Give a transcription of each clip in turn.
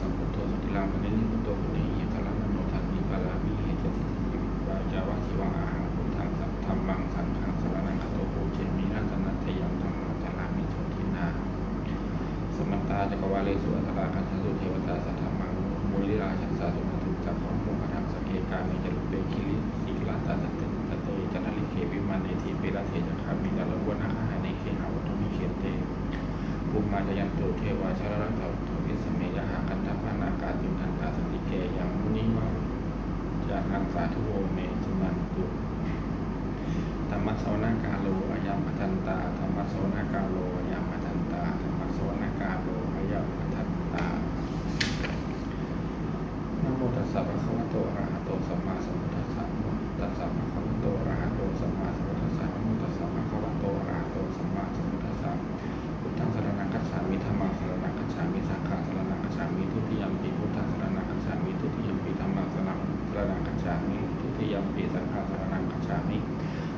สัมพุทโธสุติลังปณินิพุทโธพุทธิยะทลังนโนทันนิปารามิเหตุทิทิวิวายาวะชีวังอาหังพุทธังสัพธรรมังสังฆังสารณังคโตโภเชมินัตนัตยังธรรมัจารามิโสทินาสมัตตาจักรวาเลสุอัตตาคันธสุเทวตาสัทธามังมูลิราชันสาสุนทุสัพพะโมหะธรรมสเกกามิจลุเปคิริสิกลาตาตะเตะเตจันทลิเขวิมันเนทีเปรเทจักขามิดาลวนาหาในเคหาวัตุมิเขเตภูมิมาจยันตุเทวาชารังเถาโทวิสเมยหากัน ติทันตาสติเกยังมุนิวาจานังสาธุโวเมสุนันตุธรรมโสนากาโลอายามปทันตาธรรมโสนากาโลอายามปทันตาธรรมโสนากาโลอายามปทันตานโมตัสสะภะคะวะโตอะระหะโตสัมมาสัมพุทธัสสะนโมตัสสะภะคะวะโตอะระหะโตสัมมาสัมพุทธัสสะนโมตัสสะภะคะวะโตอะระหะโตสัมมาสัมพุทธัสสะพุทธังสรณังคัจฉามิธัมมังสรณังคัจฉามิสังฆังสรณ ฉามิทุติยมปิพุทธสรณังคัจฉามิทุติยมปิธัมมังสรณังสรณังคัจฉามิทุติยมปิสังฆสรณังคัจฉามิ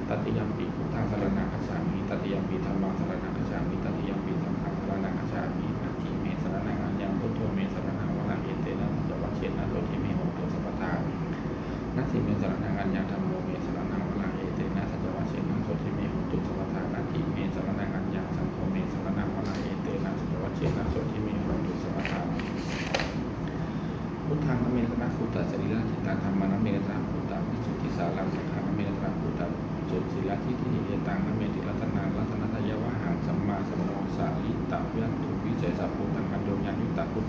ตติยมปีพุทธสรณังคัจฉามิตติยมปีธรรมสรณังคัจฉามิตติยมปีสังฆสรณังคัจฉามินาทีเมสรณังอัญญังพุทโธเมสรณังวรังเอเตนะสัจวัชเชนะโสทิเมโหตุสัพพทานาทีเมสรณังอัญญังธรรม ธรรมนเมตนะพุทธวิสุทธิสารังสังขารนเมตนะพุทธสุทธิละทิฏฐิเยตังนเมติรัตนารัตนทยวหังสัมมาสัมโมสาลิตะเวนทุวิเศษสัพพุทธังกันโยญายุตตะพุทธ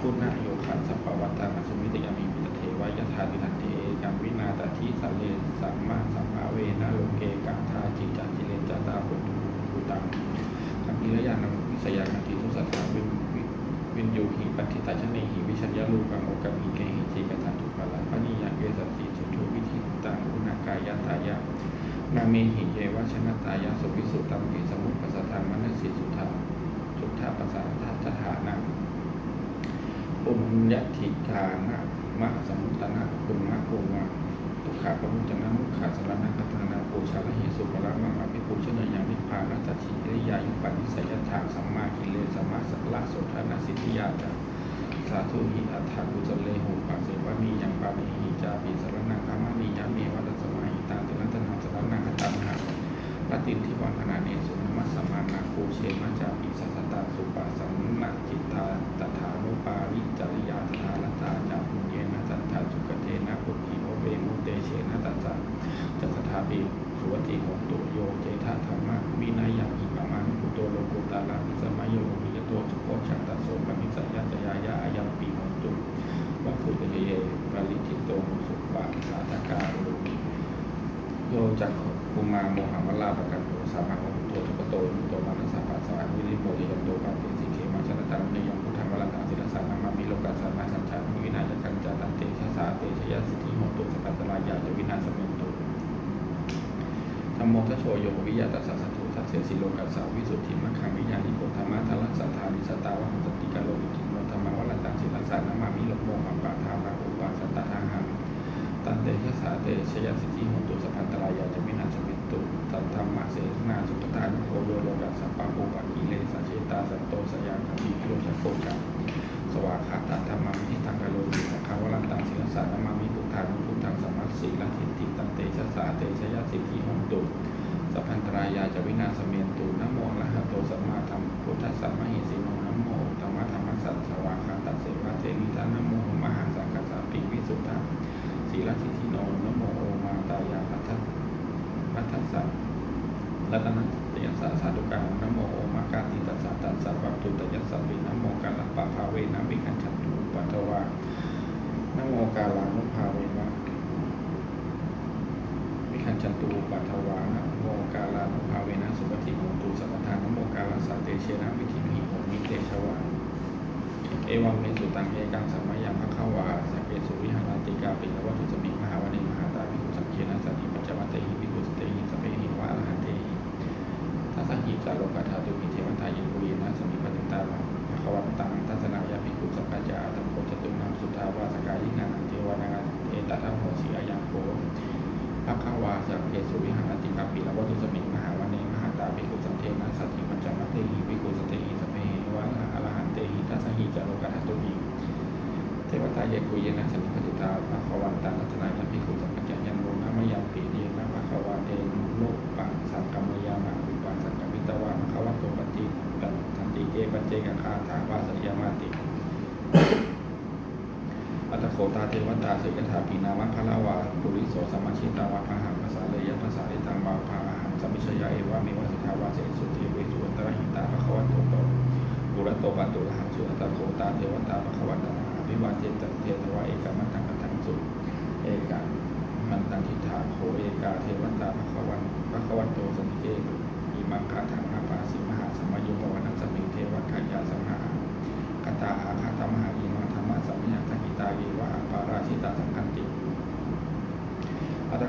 คุณะโยคะสัพพวัตตังสุมิตยามิมิตเทวายถาติทันเทกัมวินาตทิสเลสัมมาสัมภาเวนะโลเกกังทาจิจัจิเลจตาปุตุตังกัมพิรยานังวิสยานันติทุสัทธาวิวิ วินโยหิปัฏฐิ ตาชเนหิวิชัญญาลูกังโอกามิเกหิจิกตันตุปะละปะนิยังเกสัตติสุทุวิธิตังอุณากายตายะนาเมหิเยวชนะตายะสุวิสุตังปิสมุปปัสสตังมนัสสิสุทธาสุทธาปัสสะทัตถานังปุญญทิกานะมะสมุตตนะปุณมะปุมะทุขาปมุตตนะมุขาสรณะกัตนาปูชาลหิสุปะละมังอภิปูชนยังนิพพานัสสิริยายุปันิสัยถาสัมมากิเลสัมัสสะละโสธนาสิทธิยาจา สาธุหิอัฏฐกุจเลหุปัสเสวะมียังปานิหิจาปิสรนังคามานิยามีวัตสมาหิตังติรัตนังสรนังคตังหะปฏิทิวังขณาเนสุนมัสสมานาคูเชมจาปิสัสตาสุปาสัมนาจิตตาตถานุปาริจริยาตถาลตาจาปุเยนะตัตถาสุกเทนะปุกิโอเวมุเตเชนะตัสสะจัสถาปิสุวติโหตุโยเจธาธรรมะวินัยยังอิปะมานุปุโตโลกุตาลามิสมัยโยมิยโตสุโคชัตตโสกมิสัยยะจยายะอายังปีโหตุวัตถุเยเยปริจิตโตสุปะสาธกาโรโย จักขุมาโมหัมวลาปะกันโตสามังโตทุปโตนุโตมานัสสะปัสสะวิริโมยยันโตปัตติสิเขมาชนะตังเนยังพุทธังวรันตังศิลสานามามิโลกัสสะนาสัญชามิวินาศกัญจาตันเตชะสาเตชะยะสิทธิโหตุสปัตตรายาจะวินาศเมนตุธรรมโมทโชโยวิยาตัสสะสัตถุทัสเสสิโลกัสสาวิสุทธิมัคคังวิญญาณิโกธรรมะทลัสสัทธานิสตาวะหันติกาโลวิกิโนธรรมะวะลันตังศิลสานามามิโลโมหัมปะทามาอุปาสัตตะทางหัง ตันเตชะสาเตชยสิทธิโหตุสปันตรายาจะวินาศเมตุตันธรรมะเสนาสุปทานโคโยโลกัสสะปะโปปะกิเลสะเชตาสันโตสยามคัมภีโลชะโกจังสวากขาตธรรมามิทิตังกโลวิสังฆาวรันตังศิลสานามามิพุทานุพุทธังสัมมัสสีลัทธิติตันเตชะสาเตชยสิทธิโหตุสัพพันตรายาจะวินาศเมียนตุนโมอระหะโตสัมมาธัมพุทธัสสะมะหิสิโนนโมธรรมะธรรมสัสสวาคาตัสเสวะเทนิทานโมมหังสังกัสสะปิวิสุทธา สีลทิทิโนนโมโอมาตายาพัทพัทธัสสะรัตนตยัสสะสาธุกังนโมโอมากาติตัสสะตัสสะปัตตุตยัสสะปินโมกาลปะภาเวนะวิคันชันตุปัตวานโมกาลานุภาเวนะจันตุปัทวานโมกาลานุภาเวนะสุปฏิโหตุสัพพทานโมกาลาสาเตเชนะวิธิมิโหมิเตชวาเอวังเมสุตังเอกังสัมมายัง วาสักเกสุวิหารติกาปิลวัตุสมิงมหาวานิมหาตาภิกขุสังเขนะสัตถิปัจจวัตเตหิภิกขุสเตหิสเปหิวะอรหันเตหิทัสสหิจาโลกาธ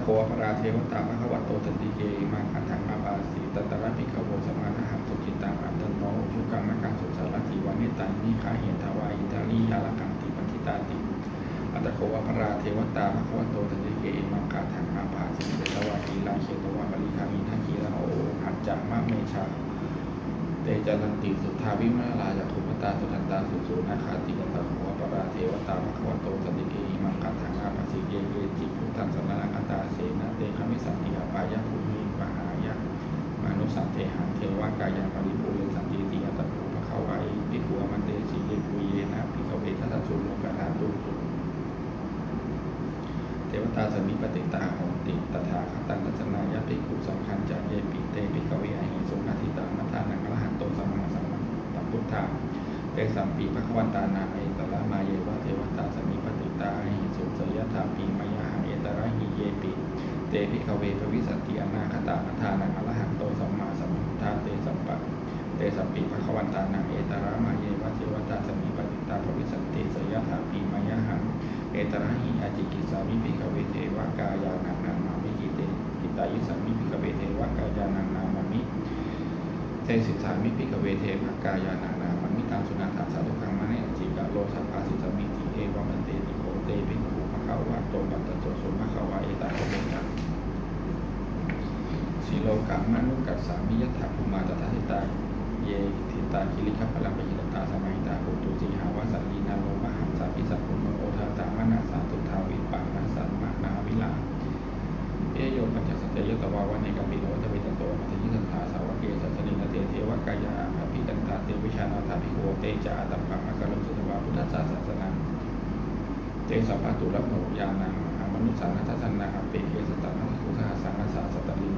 โคอปราเทวตาภะคะวัตโตตันติเกมังคันธังอาปาสีตัตระปิขโวสมานหังสุจิตังอัตตโนชุกังมะกังสุสารติวานิตังนิคาเหตวาอิตาลียาลกังติปฏิตาติอัตโคอปราเทวตาภะคะวัตโตตันติเกมังคันธังอาปาสีเตวากีลาเชตวาบริคามิทักีลาโอหัจจามะเมชาเตจานันติสุทธาวิมาลาจากขุมตาสุทันตาสุสูนาคาติกตาหัวปราเทวตาภควโตสันติเกมังคันธังอาปัสสิเยเยจิพุทธังสรนัง สันติอาปายะภูมิปหายะมานุสันเทหังเทวากายังปริภูเรสันติติยตะภูภควายปิขัวมันเตสีเยปุเยนะปิขเวทัสสุโลกาธาตุสุเทวตาสมิปติตาโหติตถาคตังรัชนายะภิขุสังคัญจเยปิเตปิขเวอหิสุนาทิตามัทานังอรหันโตสัมมาสัมพุทธะเตสัมปีภควันตานาเอตระมาเยวะเทวตาสมิปติตาหิสุสยธาปีมายาหังเอตระหิเยปิ เตปิขเวภวิสันติอนาคตามัทานังอรหันโตสัมมาสัมพุทธะเตสัมปะเตสัมปีภควันตานาเอตระมาเยวะเทวตาสมิปติตาภวิสันติสยธาปีมายหังเอตระหิอาจิกิสามิปิขเวเทวกายานังนามามิกิเตกิตายุสัมมิปิขเวเทวกายานังนามามิเตสิสามิปิกเวเทภกายานานามันมิตังสุนาถาสาธุคังมะเนจิกะโลสัพพาสิสมิติเอวะมันเตติโคเตปิคูะคะวะโตปัตตโตสุภะคะวะเอตาโคเมตังสีโลกังมนุกัสสามิยถาภูมาตถาทิตา เยทิตาคิริคัพลังปยิตตาสมัยตาโหตุสีหาวาสัลีนาโลมหัสาปิสัพพุโนโอทาตามนาสาตุทาวิปังนาสัมมานาวิลาเอโยปัญจสัตยตวาวันในกัมปิโลทเวตโตมัทยิสัทธาสาวเกสัสนินเตเทวกายาอภิกันตาเตวิชานาถาภิโกเตจาตัมปังมะกะลมสุตวาพุทธศาสนา เตสัพพะตุระโมยานังอมนุสานัทสันนังเปเกสตังนัคุสหัสสังนัสสาสตลิน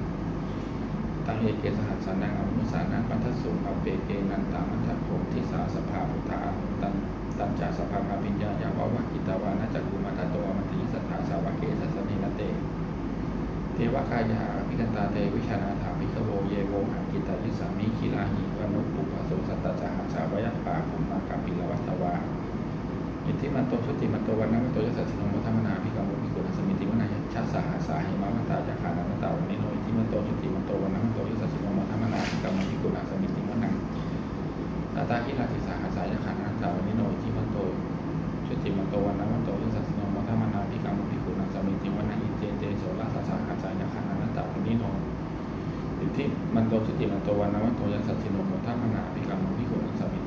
ตังเอเกสหัสสันนังอมนุสานังปัทสุอเปเกนันตามัทธโพธิสาสภาพุทธาตันตันจาสภาอภิญญายาวาวะกิตาวานะจักุมัทโตมัทยิสัทธาสาวกเกสัสนินเตเทวกายาพิกันตาเตวิชานาถามิขโวเยโวหังกิตายิสามิคิลาหิวนุปุปะโสสัตตจหาสาวยปาภุมมากัมปิลวัตวา อิทธิมันโตชุติมันโตวันนัมโตยสัสสิโนมุทัมนาภิกรรมภิกขุนสมิติวนายชาสาหาสาหิมามันตาจักขานันตาวันนิโนอิทธิมันโตชุติมันโตวันนัมโตยสัสสิโนมุทัมนาภิกรรมภิกขุนสมิติวนาตาตาคิลาติสาหาสายขานันตาวันนิโนอิทธิมันโตชุติมันโตวันนัมโตยสัสสิโนมุทัมนาภิกรรมภิกขุนสมิติวนาอิเตเตโสลาสาสาหาสายขานันตาวันนิโนอิทธิมันโตสติมันโตวันนวัตโตยัสสติโนโมทัมนาภิกรรมภิกขุนังสมิติ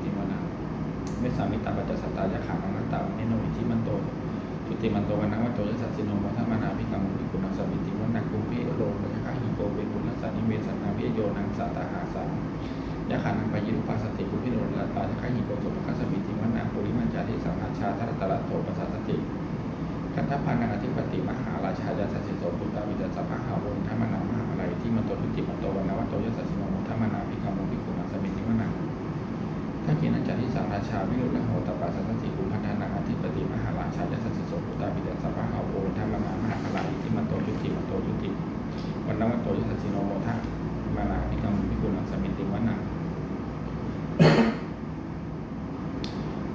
เมสามิตาปัจจสัตตายะขานังนัตตาวันโนอิทธิมันโตสุติมันโตวันนวัตโตยัสสติโนโมทัมนาภิกรรมภิกขุนังสมิติวันากุมพิโลมยะคะหิโกเวปุณัสสานิเวสนาพิโยนังสาตตาหาสังยะขานังปายิรุปัสสติกุพิโรลตายะคะหิโกโสภคัสสมิติวันาปุริมัญจาริสังหาชาทัตตระโตปัสสติกันทพันนังอธิปติมหาราชายาสัสสิโสปุตตาวิจสัพพะมหาวงธรรมนามหาอะไรที่มันโตทุติมันโตวันนวัตโตยสัสสิโนมุธรรมนาภิกขมุภิกขุนัสมิติมนัง ท่านกินันจันทิสังราชาวิรุฬโหตปัสสติกุพันธนังอธิปติมหาราชายาสัสสิโสปุตตาวิจสัพพะหาวงธรรมนามหาอะไรที่มันโตทุติมันโตทุติวันนวัตโตยสัจจิโนโมทะมานาพิกรรมพิกุลังสมิติวันา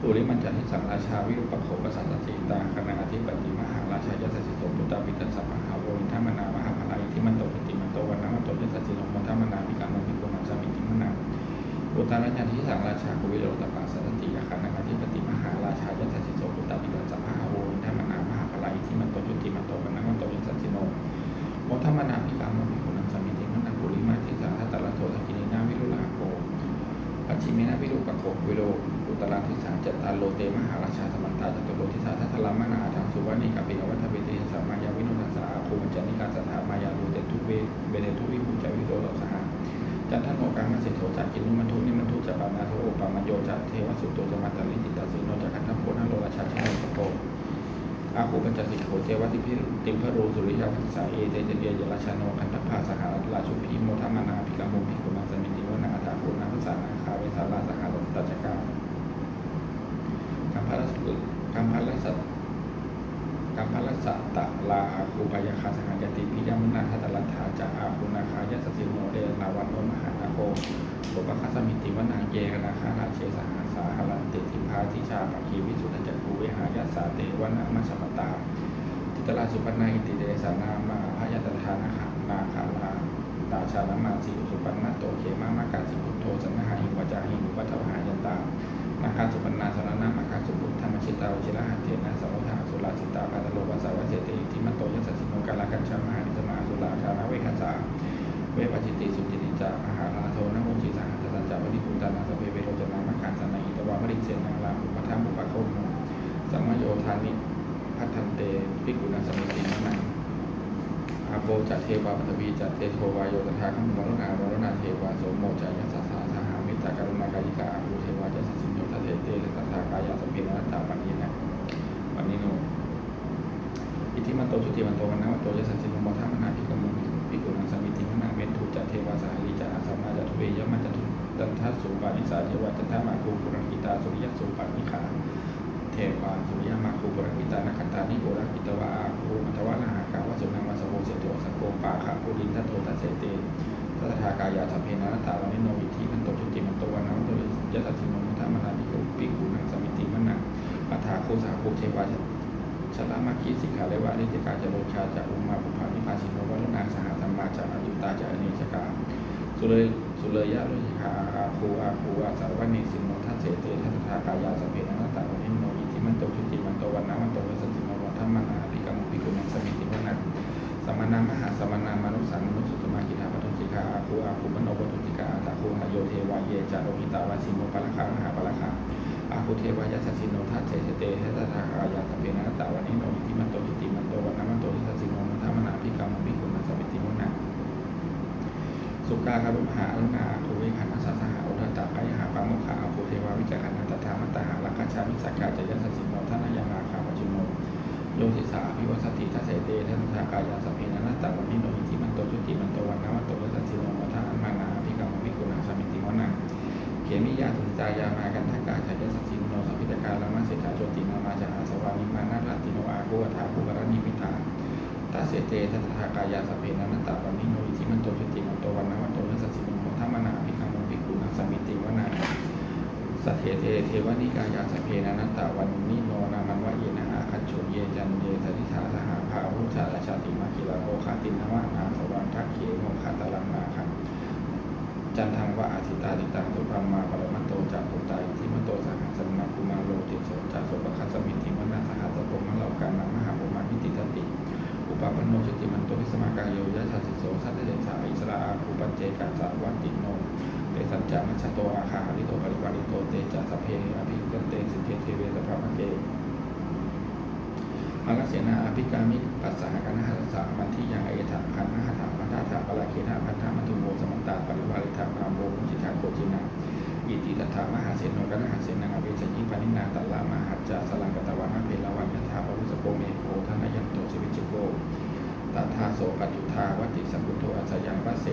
ปุริมันจันทิสังราชาวิรุปโขปสัสสติตาคณาธิปติมหาราชายสัสสิโสปุตตาปิตัสสะมหาโวอินทมนามหาพลายที่มันโต ตตรญาที่สังราชาคุวิโรตปาสัตติยาคานาธิปติมหาราชายัสสิโสปุตตาปิตัสสะมหาโวอินทมนามหาพลายที่มันโตจุติมันโตวันนวัตโตยสัจจิโนโมทมนาพิกรรมพิกุลังสมิติมันนาปุริมาทิสังทัตตะละโทสกินีนาวิรุลาโกปัจฉิเมนะวิรุปโกวิโรอุตราทิสาจัตตาโลเตมหาราชาสมันตาจตุโลทิสาทัตถลามนาทังสุวรรณิกาปินวัฏเบเตสามมายาวิโนทัสสะอาภูมิจันนิกาสถามายาลูเตทุเวเบเนทุวิภูจาวิโรสหา จันทันโมกังมัสิโธจักกินุมันทุนิมันทุจะปานาโทโอปามาโยจะเทวสุตโตจะมาตาลิจิตาสิโนจะคันทัพโพนาโลราชาชนสโกอาภูปัญจสิกโขเจวติพิติมพรูสุริยาพัสสาเอเตเจเดียยราชาโนคันทัพาสหาราชุพีโมทมานาภิกามุภิกุณาสมิติวนาอัตาโคนาภาษานาคาเวสาราสหาตัจกากัมพาลสุกัมพาลสัตกัมพลสัตตะลาอาคูปยาคาสหายติพิยมนาทัตลัทธาจะอาคูนาคายสสิโนเดาวันโนมหานาโคสุปคัสสมิติวนาเกนาคาราเชสหาสาหลันติทิพาทิชาปคีวิสุทธจักคูเวหายาสาเตวนามัชมตาทิตลาสุปนาอิติเดสานามาพยตทานาคานาคาลาตาชานามาสีสุปันนาโตเขมามากาสิพุทโธสันหาหิวจาหิวัฏวหายันตานาคาสุปันนาสรณามาคาสุปุทธรรมชิตาวชิระหัตเถนะสมุทาสุราสิตาพัตโลวัสสาวเสติทิมัโตยัสสิโนกาลกัญชามหานิสมาสุราชานาเวคัสสา เวปจิติสุจิติจามหาลาโทนะโมจิสังหัตสัจจาวิปุตตานาสเปเวโรจนามาคานสนาอิตวามริเสนังลาภุปทัมปุปะโคมสัมมโยธานิพัฒนเตภิกขุณสมิตินังอาโปจัตเทวาปตวีจัตเตโทวายโยตถาคัมมรณาวรณาเทวาโสโมจายัสสสาสหามิตากรุณากายิกาอาภูเทวาจัสสิโนทเทเตตถากายาสัมเพนัตตาปัญญนะปัญญิโนอิทิมันโตจุติมันโตวันนะวันโตยัสสิโนโมทามนาภิกขมุ ภิกขุนังสมิติมนาเมตุจัตเทวาสหาริจาอาสัมมาจัตุเวยมัจจตุตันทัสสุปานิสาเทวาจันทมาคูปุรังกิตาสุริยสุปานิขาเทวาสุริยมาคูปรกิตานาคันตานิโกรกิตวะอาคูมัทวะนาหากาวสุนังวาสโภเสโตสังโกปาขาภูรินทัตโตทัสเสเตทัตถากายาสัพเพนะนตาวันนิโนวิธีมันโตจุติมันโตวันนันโตยัสสสิโนมุทามนาภิกขุปิกุนังสมิติมนะปัฏฐาโคสาโคเทวาชลามาคีสิกขาเลวะนิจกาจโรชาจะอุมาปุพาสิโนวัลนาสหธรรมาจะอจุตาจะอเนชกาสุเลยสุเลยยะลุยคาอาคูอาคูอาสารวันิสินโนทัสเสเตทัตถากายาสัพเพนะนัตตาวันนิโนวิธีมันโตจุติมันโตวันนันโตยัสสสิโนวัฏมนาภิกขุปิกุนังสมิติมนะสมณามหาสมณามนุสังมนุสุตมากินาปทุสิกาอาคูอาคูมโนปทุสิกาอาตาคูหโยเทวาเยจารหิตาวาสิโนปะละคามหาปะละคาอาคูเทวายาสสิโนทัสเจเตเทตถากายาสัพเพนะตาวันนิโนอิติมันโตจิติมันโตวันนามันโตทิสัสสิโนมัทามนาภิกรรมภิกุนัสสมิติมุนะ สุกาการุมหาอรุณาคูวิขันนัสสหาอุทตาไปหาปังมุขาอคูเทวาวิจักขันนัตถามัตตาหาลักขชามิสักกาจยสัสสิโนทานายานาคาปจุโนโยติสาภิวัสติทัสเสเตทัสสากายาสเพนนัตตาวันนิโนอิทิมันโตจุติมันโตวันนาวันโตยัสสิโนมัทามานาภิกรรมภิกขุนังสมิติวนังเขมิยาตุตายามากันทักกาจยสัสสิโนสัพพิตกาลามาเสตาโจตินามาจาอาสวานิมานาลาติโนอาโกวทาภูกรณิมิตา ทัสเสเตทัสสากายาสัพเพนะนัตตาวันนิโนอิทิมันโตจุติมันโตวันนาวันโตยัสสิโนมัทามนาภิกรรมภิกขุนังสมิติวนังสัทเทเทเทวนิกายาสพเพนะนัตตาวันนิโนนามันวะเยนะอาคัจโฉเยจันเยสริธาสหาภาวุชาราชาติมาคิลาโอคาตินวะนาสวังทักเขโมคาตาลังนาคังจันทังวะอาทิตาติตังสุพัมมาปรมัตโตจากปุตตาอิทิมโตสหัสนาคุมาโลติโสจากสุปคัสมิติมนาสหัสโพมะเหล่าการนามหาปุมามิติตติ อุปปันโนชติมันโตวิสมากายโยยะชาสิโสสัตเตเดชาอิสระอาภูปัจเจกาสาวัตติโนเตสัจจะมัชะโตอาคาริโตปริวาริโตเตจะสเพอภิกันเตสิเพเทเวสภาพเกมังคเสนาอภิกามิปัสสหกันหัสสะมันที่ยังเอถาคันหัตถาพันธาถาปราเคถาพันธามัตุโมสมันตาปริวาริธาพามโมมุจิตาโกจินา อิติตถามหาเสนโนกันหาเสนังอภิสัยิปานินาตัลลามหัจจาสลังกตวานะเพลวันยถาปรุสโกเมโคทนายันโตสิวิจิโกตถาโสปัจจุทาวติสัมพุทโธอัสยังวะเส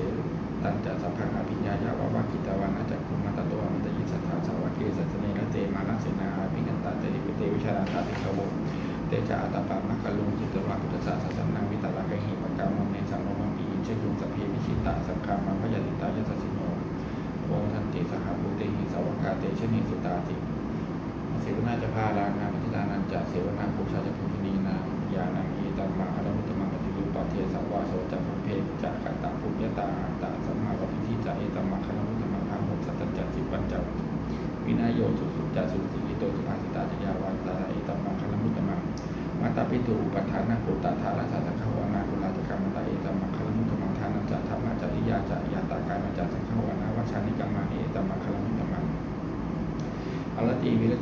ตันจะสัพพังอภิญญายาวาวากิตาวานาจักขุมัตตโตมันตยิสัทธาสาวเกสัสเนระเตมานัสเสนาภิกันตาเตริปิเตวิชาราติขโวเตจาอัตปามัคคลุงจิตวาพุทธศาสสนาวิตาลากหิปกามมเนสังโนมัมปีอิชยุงสเพมิชิตะสังคามังพยาติตายสสสิโน ทันติสหภูเตหิสวกาเตชนิสุตาติเสวนาจะพาลางานพิธานันจะเสวนาภูชาจะภูมินีนายานังเอตัมมาคารมุตมังปฏิรูปเทสาวาโสจัมเพจะกัตตาปุญญาตาตาสัมมาปฏิทิจเอตัมมาคารมุตมังพาหุสัตจัจิปัญจวินัยโยสุสุจะสุสิกิโตสุภาสิตาจยาวันตาเอตัมมาคารมุตมังมาตาปิตูอุปทานาปุตตาธาราสาสังฆวานา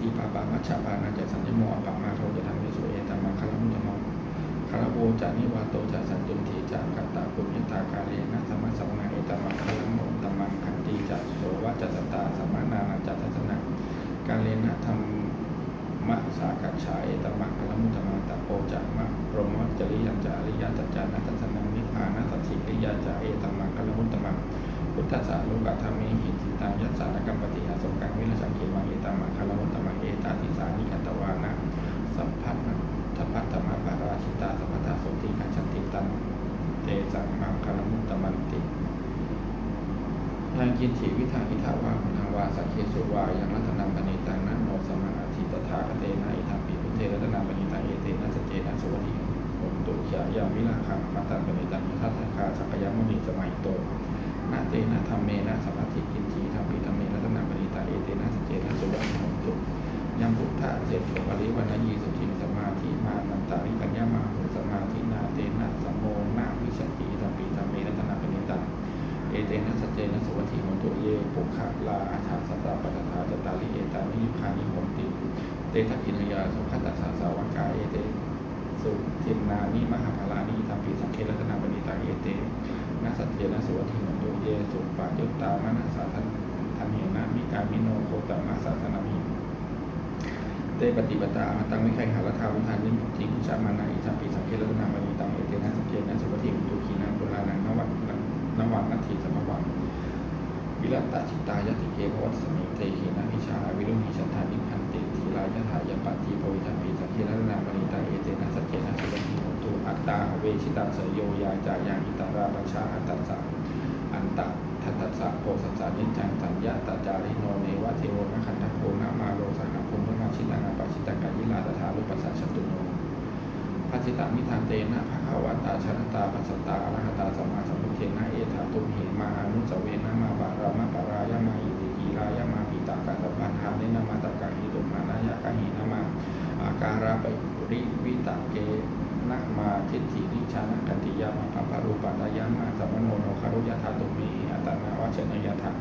ติปาปามัชฌาปานาจะสัญญโมอปามาโทจะทำวิสุเอตมังคลมุตตมังคารโบจานิวาโตจะสันตุนทีจะกัตตาปุญญตากาเลนะสมะสมนาเอตมังคลมุตตมังคันติจะโสวะจะสตาสมานานาจะทัศนะการเลนะธรรมมะสากัจฉาเอตมะกลมุตตมังตะโปจะมะพรหมจริยัญจะอริยจัจจานัตสนังนิพพานัสสิกิยาจะเอตมังกลมุตตมัง พุทธะสาลุกะธรรมิหิติตังยัสสานกัมปติอาสงกังวิรสังเขมังเอตมังกลมุตตมังเอตาติสานิกัตตวานะสัพพัทธทัพพัทธมาปาราชิตาสัพพทาโสติกัจฉันติตันเตสังมังกลมุตตมันติยังกินถีวิทางอิทาวาหุนาวาสักเคสุวายังรัตนังปณิตังนันโนสมาอธิตถาคเตนะอิทัมปิพุเทรัตนังปณิตังเอเตนะสเจนะสวัสดิตุขยายามิลาคังมัตตังปณิตังยทัสสคาสักยมุนีสมัยโต นาเตนะธรรมเมนะสัมปทิกินจีธรรมิธรรมเมรัตนังปณิตังเอเตนะสเจนะสุวัสดิโอตุยังพุทธะเจโตปริวันยีสุทิงสมาธิมานันตาริกัญญามาหุสมาธินาเตนะสัมโมนาวิชติธรรมิธรรมเมรัตนังปณิตังเอเตนะสจเจนะสุวัติโหตุเยปุขะลาอาชาสตาปัฏฐาจตาลิเอตานิยุคานิโหติเตทักินยาสุขตัสสาสาวกาเอเตสุทินนานิมหาภลานิธรรมปีสังเครัตนาบณิตาเอเตนะสัจเจนะสุวัติโหตุ เยสุปายุตตามนัสสาทันทันเหนะมิกามิโนโคตมาสาสนามิเตปฏิปตามาตังวิไข่หารทาวิธานิมุติพุชามานาอิทัมปีสังเครัตนาบณิตังเอเตนะสัจเจนะสุวัติโหตุขีนังปุรานังนวัตนวังนัตถิสัมวังวิรัตตจิตายติเกภวัตสมิเตหินะวิชาวิรุณิชันทานิพันติทีรายถายปัตติภวิทัมปีสังเครนามณิตาเอเตนะสัจเจนะสุวัติโหตุอัตตาเวชิตังเสยโยยาจายังอิตาราปัชชาอัตตัสสะอันตะ ทัตตัสสะโพสัสสะนิจจังสัญญาตจาริโนเนวะเทโวนะขันธโพนามาโรสหภูมินาชิตังอปัชิตังกายิลาตถาลุปัสสะชตุโนปัจจิตามิทานเตนะภะคะวตาชนะตาปัสสตาอรหัตตาสัมมาสัมพุทเทนะเอถาตุมเหมาอนุสเวนะมาบารามะปารายมาอิติกีรายมาปิตากาสัพพันธาเนนะมาตากาหิตุมานายะกะหินะมาอาการาปริวิตาเกนะมาทิฏฐินิชานะกัติยามาปัปารูปัตายะมาสัมโนโนคารุยะธาตุมเม ตตนาวัชนยถา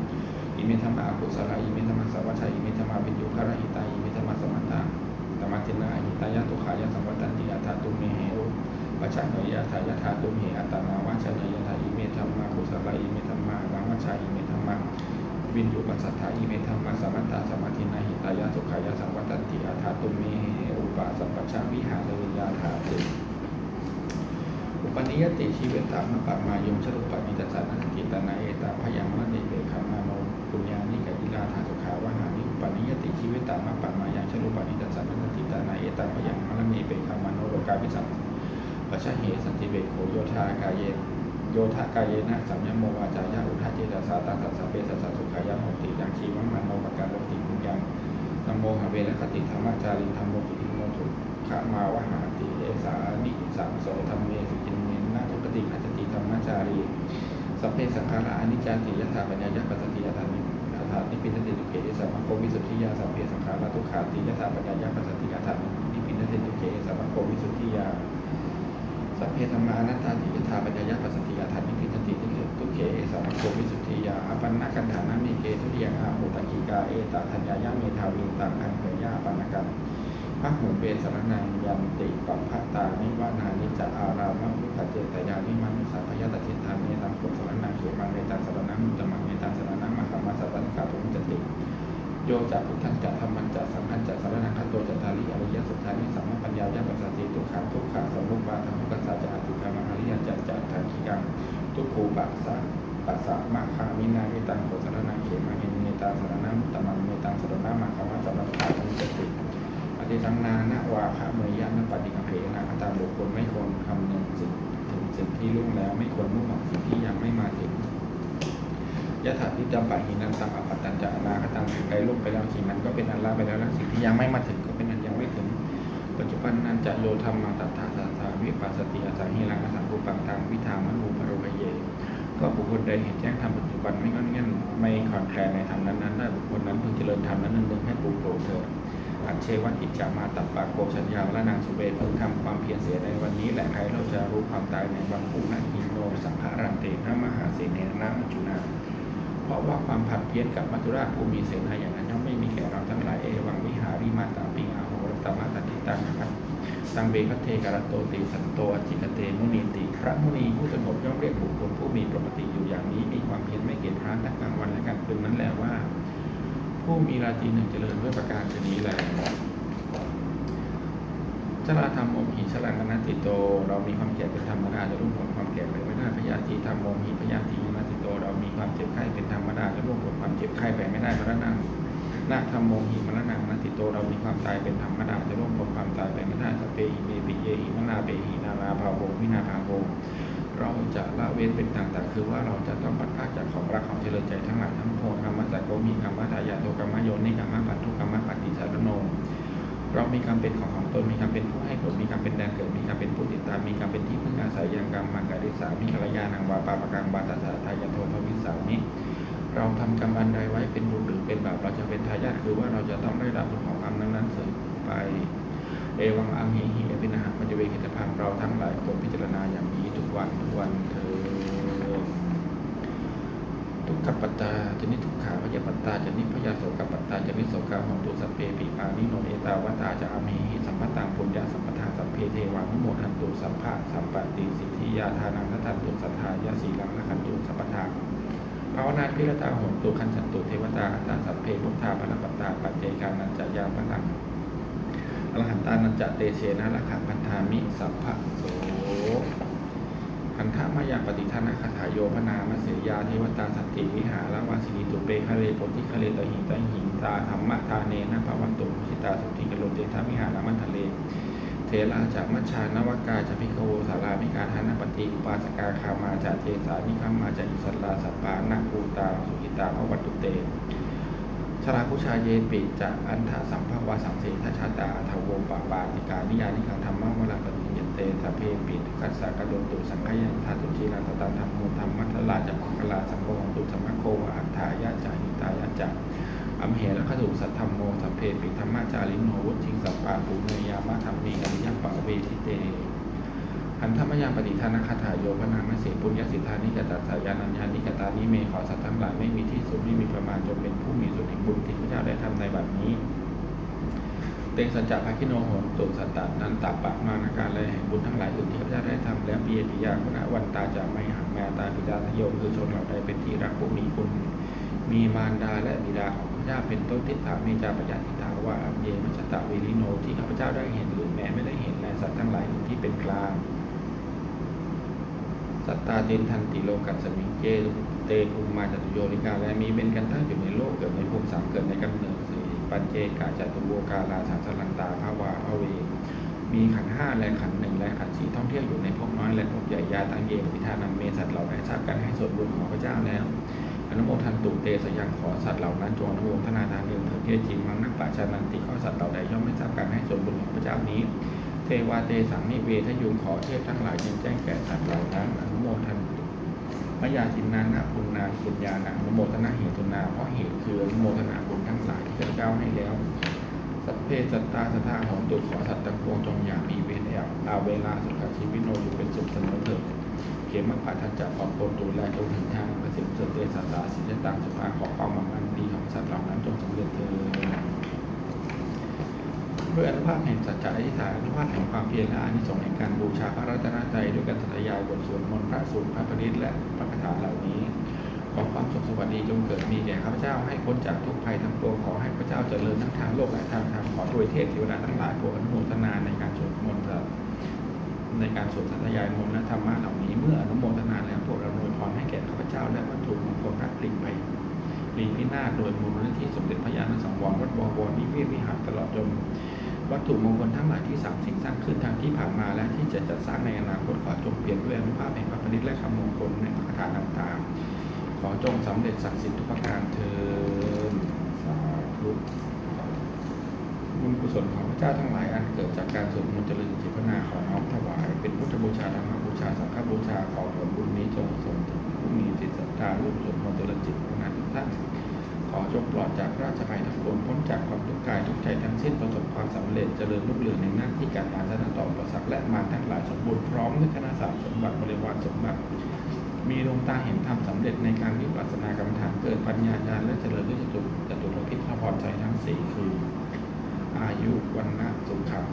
อิเมธรรมะอกุศลอิเมธรรมะสัชัยอิเมธรรมะปิญญุคาระหิตาอิเมธรรมสมัตตาธรรมตินาหิตายะตุขายะสัมปตันติอัตถาตุเมเหรุปัจจันยะทายะธาตุเมอัตตานาวัชนยะทาอิเมธรรมากุศลอิเมธรรมาลังวัชอิเมธรรมาวินยูปัสสัทธาอิเมธรรมาสมัตตาสมาธินาหิตายะตุขายะสัมปตันติอัตถาตุเมเหรุปะสัมปชาวิหารยาธาตุ ปนิยติชีเวตามะปะมายมชรุปนิตัสสะนันติตานาเอตาพยังมะเนเปขามาโนปุญญานิกยิลาธาตุขาวหานิปนิยติชีวิตตามะปะมายังชรุปนิตัสสะนันติตานาเอตาพยังมะเนเปขามาโนโลกาวิสัมปชะเหสันติเบโขโยธากายเยโยธากายเยนะสัมยโมวาจายะอุทาเจตสาตัสสะสัพเพสัสสะสุขายะโหติยังชีวังมันโนปการโลติปุญญังธัมโมหะเวรคติธรรมจารินธัมโมกิติโมทุขมาวหาติเอสานิสังโสธรรมเมสุ จินเมนะทุกติอัจจติธรรมจารีสัพเพสังขาราอนิจจาติยถาปัญญายะปัสสติยถานิอัฏฐานิพินติตุเกสัมมโควิสุทธิยาสัพเพสังขาราทุกขาติยถาปัญญายะปัสสติยถานิพินติตุเกสัมมโควิสุทธิยาสัพเพธรรมานัตตาติยถาปัญญายะปัสสติยถานิพินติตุเกสัมมโควิสุทธิยาอปันนกันฐานามิเกทุติยังอาหุตกิกาเอตทัญญายะเมธาวินตังอันเผยยาปันนกัน พระหูเบสรนังยันติปัปพตานิวานานิจะอารามังวิปัจเจตยานิมันสัพพยตติทานเนตังโคสรนังเขมังเนตังสรนังมุตมังเนตังสรนังมหามาสัพพะขาตุมจติ โยจะพุทธันจะธรรมันจะสังฆันจะสรนังคัตโตจะทาริอริยสุทานิสัมมาปัญญายะปัสสติทุขาทุกขาสมุปบาทมุกัสสะจะอติกามังอริยจะจะทันคิกังทุกขูปัสสะปัสสะมาคามินาเนตังโสรนังเขมังเนตังสรนังมุตมังเนตังสรนังมหามาสัพพะขาตุมจติ ปฏิทังนานะวาคะเมยยะนปฏิกังเพนะอัตตาบุคคลไม่ควรคำนึงถึงสิ่งที่ล่วงแล้วไม่ควรมุ่งหวังสิ่งที่ยังไม่มาถึงยะถาพิจำปะหินันตังอปัตตัญจะอนาคตังสิ่งใดล่วงไปแล้วสิ่งนั้นก็เป็นอันละไปแล้วและสิ่งที่ยังไม่มาถึงก็เป็นอันยังไม่ถึง ปัจจุบันนั้นจะโยธรรมัตัทธาสาสาวิปัสสติอาสังหิรังอสังกุปังตังวิธามนูปโรหเยก็บุคคลใดเห็นแจ้งธรรมปัจจุบันไม่งอนเงียนไม่ขอนแคลนในธรรมนั้นๆได้บุคคลนั้นพึงเจริญธรรมนั้นนึงให้ปลูกโปรเถิด อัจเชวัติจามาตับปากโกชัญญาและนางสุเบศพึงทำความเพียรเสียในวันนี้แหละใครเราจะรู้ความตายในวันพรุ่งนั้นอินโนสังขารันเตนะมหาเสนนนะมัจจุนาเพราะว่าความผัดเพี้ยนกับมัจจุราชผู้มีเสนาอย่างนั้นย่อมไม่มีแก่เราทั้งหลายเอวังวิหาริมาตาปิงอาโหรตมาตติตังนะครับตังเบคเทกรโตติสันโตอจิกเตมุนีติ พระมุนีผู้สงบย่อมเรียกบุคคลผู้มีปกติอยู่อย่างนี้มีความเพียรไม่เกียจคร้านทั้งกลางวันและกลางคืนนั้นแหละว่า ผู้มีราตรีหนึ่งเจริญด้วยประการชนี้แลชราธรรมโมหิชลังกนัตติโต เรามีความแก่เป็นธรรมดาจะร่วมผลความแก่ไปไม่ได้พยาธิธรรมโมหิพยาธินัตติโต เรามีความเจ็บไข้เป็นธรรมดาจะร่วมผลความเจ็บไข้ไปไม่ได้พระนังนาธรรมโมหิมรณังนาติโต เรามีความตายเป็นธรรมดาจะร่วมพ้นความตายไปไม่ได้สเปหิเมปิเยหิมนาเปหินาราภาโววินาภาโว เราจะละเว้นเป็นต่างๆ คือว่าเราจะต้องปัดพากจากของรักของเจริญใจทั้งหลายทั้งปวงกรรมจักโกมีกรรมทายาโทกรรมโยนิกรรมปัตทุกรรมปฏิสารโนเรามีกรรมเป็นของของตนมีกรรมเป็นผู้ให้ผลมีกรรมเป็นแดนเกิดมีกรรมเป็นผู้ติดตามมีกรรมเป็นที่พึ่งอาศัยยังกรรมมังกริสามีกัลยาณังวาปาปกังบาตัสสะทายาโทภวิสามิเราทำกรรมอันใดไว้เป็นบุญหรือเป็นบาปเราจะเป็นทายาทคือว่าเราจะต้องได้รับผลของกรรมนั้นๆสืบไปเอวังอังหิหิอภินาหปัญจเวคิตพังเราทั้งหลายควรพิจารณาอย่าง วันทุกวันเถิดทุกขปัตตาจะนิทุกขาพยาปัตตาจะนิพยาโสกปัตตาจะนิโสกาหนตุสเพปิปานิโนเอตาวตาจะอามิหิสัมปตังปุญญาสัมปทาสัพเพเทวานุโมทันตุสัพพะสัมปติสิทธิยาทานังทัตตุสัทธายาสีลังละขันตุสัพพทาภาวนาพิรตาหนตุคันสันตุเทวตาอัตาสัพเพพุทธาพระปัตตาปัจเจกานันจะยาพลังอรหันตานันจะเตเชนะละขัพันธามิสัพพะโส ขันธามายาปฏิทานาคาถาโยพนามเสยาเทวตาสัตติวิหารวาสินิตุเปคะเลโพธิคะเลตหิตหิงตาธรรมะทาเนนะภวันตุมิตาสุติกโลเตทามิหารามันทะเล เทราจากมัชชานวกาจะพิโวสารามิการทานาปฏิอุปาสกาคามาจาเทสานิคัมาจาอิสลาสปานาภูตาสุกิตาพระวัตุเต ชราผู้ชายเยปิจากอันถสัมภวาสังเสทชาตาทวงปาปาติกานิยานิคังธรรมะวลาปฏิยเตทะเพปิทุกัสสะกะโดตุสังขยันทาตุชีลาตตันธรรมโมธรรมัทลาจักขุกลาสังโฆตุสัมมโควะอัฏฐายะจาหิตายะจาอัมเหระขตุสัทธรรมโมสัพเพปิธรรมจาริโนวุชิงสัปปาปุเนยามะธรรมีอริยปะเวทิเต หันธรรมยาปฏิทานาคาถาโยพนามเสปุญญสิทธานิกตัสายานัญญานิกตานิเมขอสัตว์ทั้งหลายไม่มีที่สุดไม่มีประมาณจนเป็นผู้มีส่วนแห่งบุญที่พระเจ้าได้ทำในบัดนี้เตงสัจจะภาคิโนโหนตุสัตตานันตปะมานาการและแห่งบุญทั้งหลายอื่นที่พระเจ้าได้ทำแล้วปีเอปิยาคุณวันตาจะไม่หักแมตาปิดาทโยมคือชนเหล่าใดเป็นที่รักผู้มีคุณ มีมารดาและบิดาของพระเจ้าเป็นต้นทิฏฐามีจาปยาทิฏฐาว่าเยมัจตาเวลิโนที่ข้าพเจ้าได้เห็นหรือแม้ไม่ได้เห็นในสัตว์ทั้งหลายที่เป็นกลาง สัตตาเจนทันติโลกัสมิงเจเตภูมิมาจตุโยนิกาและมีเป็นกันทั้งอยู่ในโลกเกิดในภูมิสามเกิดในกำเนิดสี่ปัญเจกาจตุโวกาลาสังสลันตาภาวาภเว มีขันห้าและขันหนึ่งและขันสี่ท่องเที่ยวอยู่ในภพน้อยและภพใหญ่ยาตังเยปฏิทานังเมสัตว์เหล่าใดทราบกันให้ส่วนบุญของพระเจ้าแล้วอนุโมทันตุเตสยังขอสัตว์เหล่านั้นจงอนุโมทนาทานเดิมเถิดเที่จริงมังนักปราชานันติข้อสัตว์เหล่าใดย่อมไม่ทราบการให้ส่วนบุญของพระเจ้านี้ เทวาเตสังนิเวทยุงขอเทพทั้งหลายจึงแจ้งแก่สัตว์เหล่านั้น มยาจินนานาปุณนาปุญญานาอนุโมทนาเหตุนาเพราะเหตุคือโมทนาบุญทั้งหลายที่เจ้าให้แล้ว สัพเพสัตตาสถาหอนตุขอสัตว์ทั้งปวงจงอย่ามีเวรแอบอาเวลาสุขชีวิโนอยู่เป็นสุขเสมอเถิดเขมปัทันจะขอบตนตูแลจงถึงทางเกษตรเสด็จสาสาสิจตังสุภาขอความหวังอันดีของสัตว์เหล่านั้นจงสำเร็จเถิด ด้วยอนุภาพแห่งสัจจะอธิษฐานอนุภาพแห่งความเพียรและอานิสงส์แห่งการบูชาพระรัตนตรัยด้วยการสัตยายบทสวดมนต์พระสูตรพระปริตและพระคาถาเหล่านี้ ขอความสุขสวัสดีจงเกิดมีแก่ข้าพเจ้าให้พ้นจากทุกภัยทั้งปวงขอให้พระเจ้าเจริญทั้งทางโลกและทางธรรมขอด้วยเทพเทวดาทั้งหลายโปรดอนุโมทนาในการสวดมนต์ในการสวดสัตยายมนต์และธรรมะเหล่านี้เมื่ออนุโมทนาแล้วโปรดอำนวยพรให้แก่ข้าพเจ้าและวัตถุมงคลรักปลิงไปลีพินาศโดยมูลนิธิสมเด็จพระญาณสังวรวัดบวรนิเวศวิหารตลอดจน วัตถุมงคลทั้งหลายที่สามสิ่งสร้างขึ้นทางที่ผ่านมาและที่จะจัดสร้างในอนาคตขอจงเปลี่ยนด้วยอนุภาพแห่งพระปณิตและคำมงคลในพระคาถาต่างๆ ขอจงสำเร็จศักดิ์สิทธิ์ทุกประการเทินสาธุบุญกุศลของพระเจ้าทั้งหลายอันเกิดจากการสวดมนต์เจริญจิตภาวนาขอน้อมถวาย เป็นพุทธบูชาธรรมบูชาสังฆบูชาขอผลบุญนี้จงส่งถึงผู้มีจิตศรัทธาร่วมสวดมนต์เจริญจิตภาวนาทุกท่าน ขอจงปลอดจากราชภัยทั้งปวงพ้นจากความทุกข์กายทุกใจทั้งสิ้นประสบความสำเร็จเจริญรุ่งเรืองในหน้าที่การงานชนะต่ออุปสรรคและมารทั้งหลายสมบูรณ์พร้อมด้วยคณะสามสมบัติบริวารสมบัติมีดวงตาเห็นธรรมสำเร็จในการวิปัสสนากรรมฐานเกิดปัญญาญาณและเจริญด้วยจตุจตุรพิทพรใจทั้งสี่คือ อายุวันนะสุขภาพ